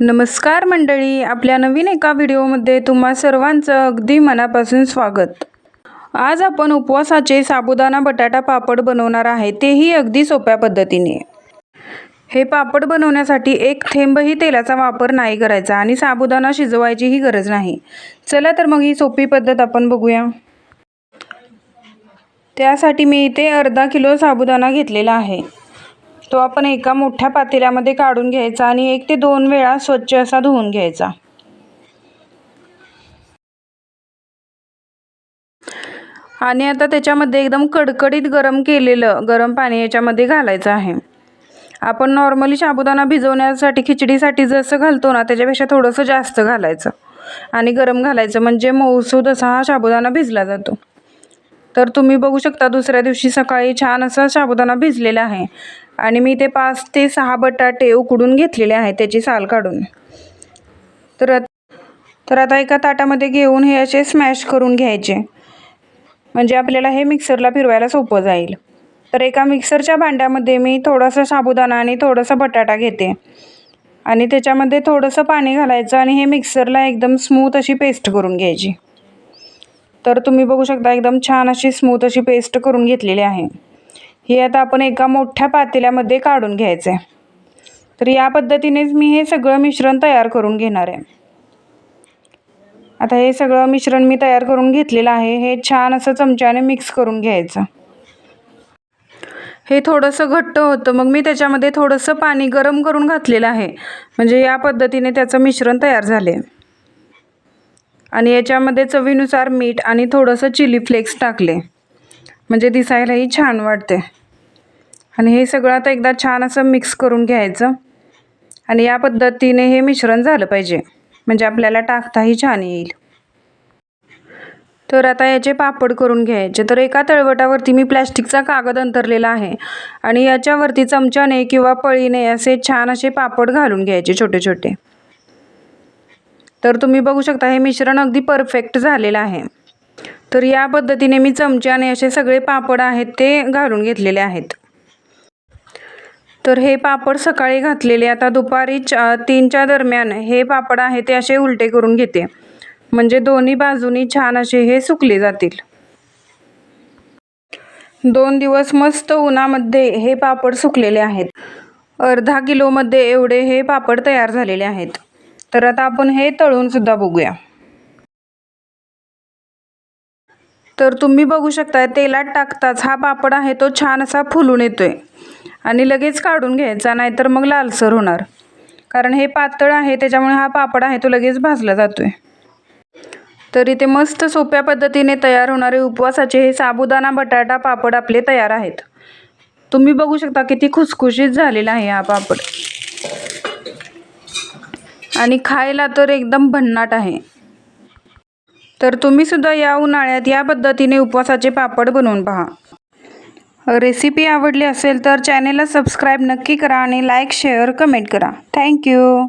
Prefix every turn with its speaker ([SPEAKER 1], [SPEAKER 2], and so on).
[SPEAKER 1] नमस्कार मंडळी आपल्या नवीन एका व्हिडिओमध्ये तुम्हा सर्वांचं अगदी मनापासून स्वागत. आज आपण उपवासाचे साबुदाणा बटाटा पापड बनवणार आहे तेही अगदी सोप्या पद्धतीने. हे पापड बनवण्यासाठी एक थेंबही तेलाचा वापर नाही करायचा आणि साबुदाणा शिजवायचीही गरज नाही. चला तर मग ही सोपी पद्धत आपण बघूया. त्यासाठी मी इथे अर्धा किलो साबुदाणा घेतलेला आहे. तो आपण एका मोठ्या पातेल्यामध्ये काढून घ्यायचा आणि एक ते दोन वेळा स्वच्छ असा धुवून घ्यायचा. आणि आता त्याच्यामध्ये एकदम कडकडीत गरम केलेलं गरम पाणी याच्यामध्ये घालायचं आहे. आपण नॉर्मली साबुदाणा भिजवण्यासाठी खिचडीसाठी जसं घालतो ना त्याच्यापेक्षा थोडंसं जास्त घालायचं. आणि गरम घालायचं. म्हणजे मऊसूद असा हा साबुदाणा भिजला जातो. तर तुम्ही बघू शकता दुसऱ्या दिवशी सकाळी छान असा साबुदाणा भिजलेला आहे. आणि मी ते पाच ते सहा बटाटे उकडून घेतलेले आहेत त्याची साल काढून. तर तर आता एका ताटामध्ये घेऊन हे असे स्मॅश करून घ्यायचे. म्हणजे आपल्याला हे मिक्सरला फिरवायला सोपं जाईल. तर एका मिक्सरच्या भांड्यामध्ये मी थोडंसं साबुदाणा आणि थोडासा बटाटा घेते. आणि त्याच्यामध्ये थोडंसं पाणी घालायचं आणि हे मिक्सरला एकदम स्मूथ अशी पेस्ट करून घ्यायची. तर तुम्ही बघू शकता एकदम छान अशी स्मूथ अशी पेस्ट करून घेतलेली आहे. हे आता आपण एका मोठ्या पातेल्यामध्ये काढून घ्यायचं आहे तर या पद्धतीनेच मी हे सगळं मिश्रण तयार करून घेणार आहे. आता हे सगळं मिश्रण मी तयार करून घेतलेलं आहे. हे छान असं चमच्याने मिक्स करून घ्यायचं. हे थोडंसं घट्ट होतं मग मी त्याच्यामध्ये थोडंसं पाणी गरम करून घातलेलं आहे. म्हणजे या पद्धतीने त्याचं मिश्रण तयार झाले आणि याच्यामध्ये चवीनुसार मीठ आणि थोडंसं चिली फ्लेक्स टाकले. म्हणजे दिसायलाही छान वाटते आणि हे सगळं आता एकदा छान असं मिक्स करून घ्यायचं. आणि या पद्धतीने हे मिश्रण झालं पाहिजे. म्हणजे आपल्याला टाकताही छान येईल. तर आता याचे पापड करून घ्यायचे. तर एका तळवटावरती मी प्लॅस्टिकचा कागद अंतरलेला आहे. आणि याच्यावरती चमच्याने किंवा पळीने असे छान असे पापड घालून घ्यायचे छोटे छोटे तर तुम्ही बघू शकता हे मिश्रण अगदी परफेक्ट झालेलं आहे. तर या पद्धतीने मी चमच्याने असे सगळे पापड आहेत ते घालून घेतलेले आहेत. तर हे पापड सकाळी घातलेले आता दुपारी चा तीनच्या दरम्यान हे पापड आहे ते असे उलटे करून घेते. म्हणजे दोन्ही बाजूनी छान असे हे सुकले जातील. दोन दिवस मस्त उन्हामध्ये हे पापड सुकलेले आहेत. अर्धा किलोमध्ये एवढे हे पापड तयार झालेले आहेत. तर आता आपण हे तळून सुद्धा बघूया. तर तुम्ही बघू शकता तेलात टाकताच हा पापड आहे तो छान असा फुलून येतोय. आणि लगेच काढून घ्यायचा नाहीतर मग लालसर होणार. कारण हे पातळ आहे त्याच्यामुळे हा पापड आहे तो लगेच भाजला जातोय. तर इथे मस्त सोप्या पद्धतीने तयार होणारे उपवासाचे हे साबुदाणा बटाटा पापड आपले तयार आहेत. तुम्ही बघू शकता किती खुसखुशीत झालेला आहे हा पापड. आणि खायला तर एकदम भन्नाट आहे. तर तुम्ही सुद्धा या उन्हाळ्यात या पद्धतीने उपवासाचे पापड बनवून पहा. रेसिपी आवडली असेल तर चॅनेलला सबस्क्राईब नक्की करा आणि लाईक शेअर कमेंट करा. Thank you.